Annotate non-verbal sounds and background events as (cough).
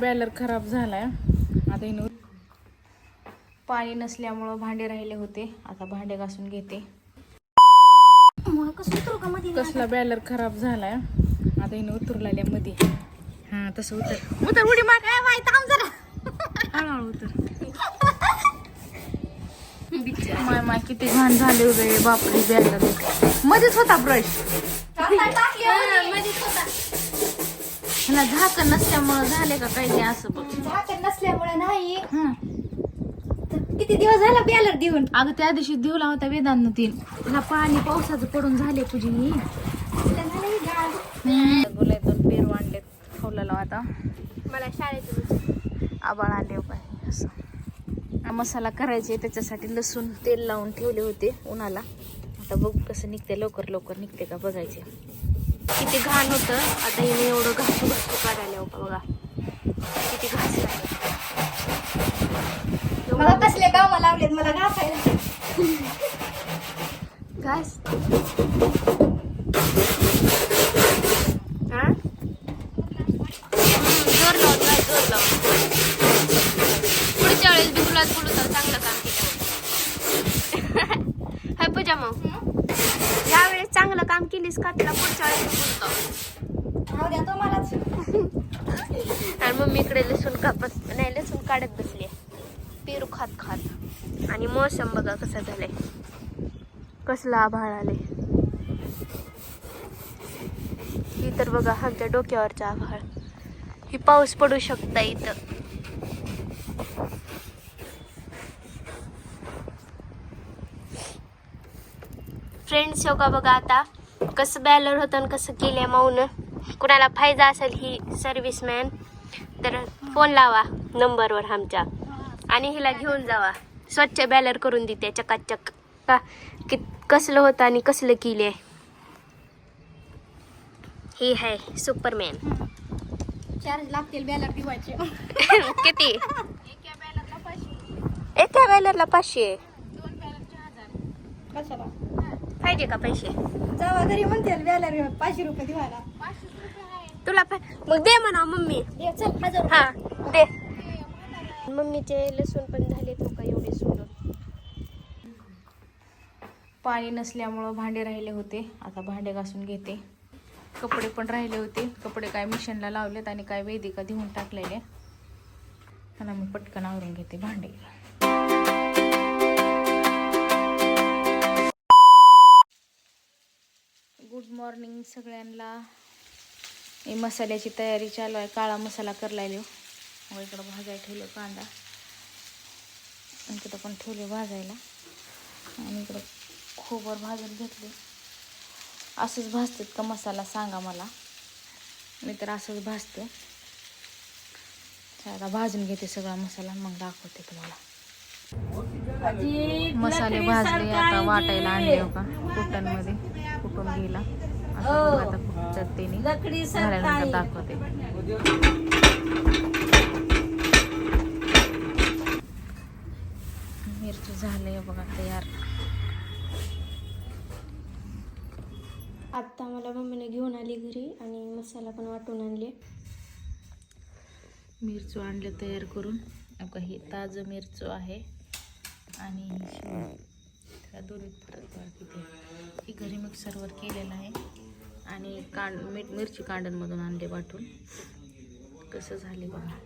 Baler खराब झालाय. आता हिनं पाणी नसल्यामुळं भांडे राहिले होते. आता भांडे घासून घेते. कसला बॅलर खराब झालाय? आता हिनं उतरलायमध्ये हा तसं उतर. उतर उडी मार. हळूहळू उतर. माय माय किती घाण झाले रे बापरे बॅलर. मध्येच होता ब्रश ह्याला झाकण नसल्यामुळं झाले का काही नाही असं बघ झाकण नसल्यामुळे नाही. हं. किती दिवस झाला बॅलर देऊन? अगं त्या दिवशी दिवला होता वेदांत तीन. तुला पाणी पावसाचं पडून झाले तुझी. दोन पेरू आणले खावलेला आता. मला शाळेतून आबाळ आले हो काय असं. हा मसाला करायचे त्याच्यासाठी लसूण तेल लावून ठेवले होते उन्हाला. आता बघू कसं निघते लवकर लवकर निघते का बघायचे. किती घाण होतं. आता हिने एवढं घासू घासू काढायला हो का बघा. किती घास मला कसले काम लावलेत मला घासायला घास. हा? जोर लावून जोर लावून. पुढच्या वेळेस बी तुलाच बोलू तर चांगलं काम केलं हाय पूजा मग यावेळेस चांगलं काम केलीस का तुला पुढच्या वेळेस आणि मम्मीकडे लसूण कापत नाही लसूण काढत बसली पेरू खात खात. आणि मोसम बघा कसा झालाय. कसला आभाळ आले ही तर बघा आमच्या डोक्यावरचा आभाळ. ही पाऊस पडू शकता इथं. फ्रेंड्स हो का बघा आता. कसं बॅलर होतं आणि कसं केलंय माऊन. कुणाला फायदा असेल ही सर्व्हिसमॅन तर फोन लावा नंबरवर आमच्या. आणि हिला घेऊन जावा. स्वच्छ बॅलर करून देते चकाचक. का कि कसलं होतं आणि कसलं केले ही आहे सुपरमॅन चार्ज लागतील बॅलर दिवायचे (laughs) किती? एका बॅलरला पाचशे. कशाला? पाहिजे का पैसे? जावा घरी म्हणते बॅलर पाचशे रुपये दिवायला तुला मग दे म्हणा मम्मी. दे, चल हजार हा दे. मम्मीचे लसूण पण झाले तो का एवढे सोडून पाणी नसल्यामुळं भांडे राहिले होते. आता भांडे घासून घेते. कपडे पण राहिले होते. कपडे काय मिशनला लावलेत आणि काय वेदिका देऊन टाकलेले आणि मी पटकन आवरून घेते भांडे. सगळ्यांना. ही मसाल्याची तयारी चालू आहे. काळा मसाला करलाय व इकडं भाजायला ठेवले कांदा. इकडं पण ठेवले भाजायला. आणि इकडं खोबर भाजून घेतले. असंच भाजतात का मसाला सांगा मला. मी तर असंच भाजते. आता भाजून घेते सगळा मसाला. मग दाखवते तुम्हाला. मसाले भाजले आता वाटायला आणले हो का? कुटनमध्ये. कुटून गेला आता बघू आता चटणी झाल्यानंतर दाखवते. मिरची झाले बघा तयार. आत्ता मला मम्मीने घेऊन आली घरी आणि मसाला पण वाटून आणले. मिरचू आणले तयार करून. अगं हे ताजं मिरचू आहे. आणि दोन्ही फरक पडते ते ही घरी मिक्सरवर केलेलं आहे. आणि कांड मीठ मिरची कांडणमधून आणले वाटून. कसं झाले बघा.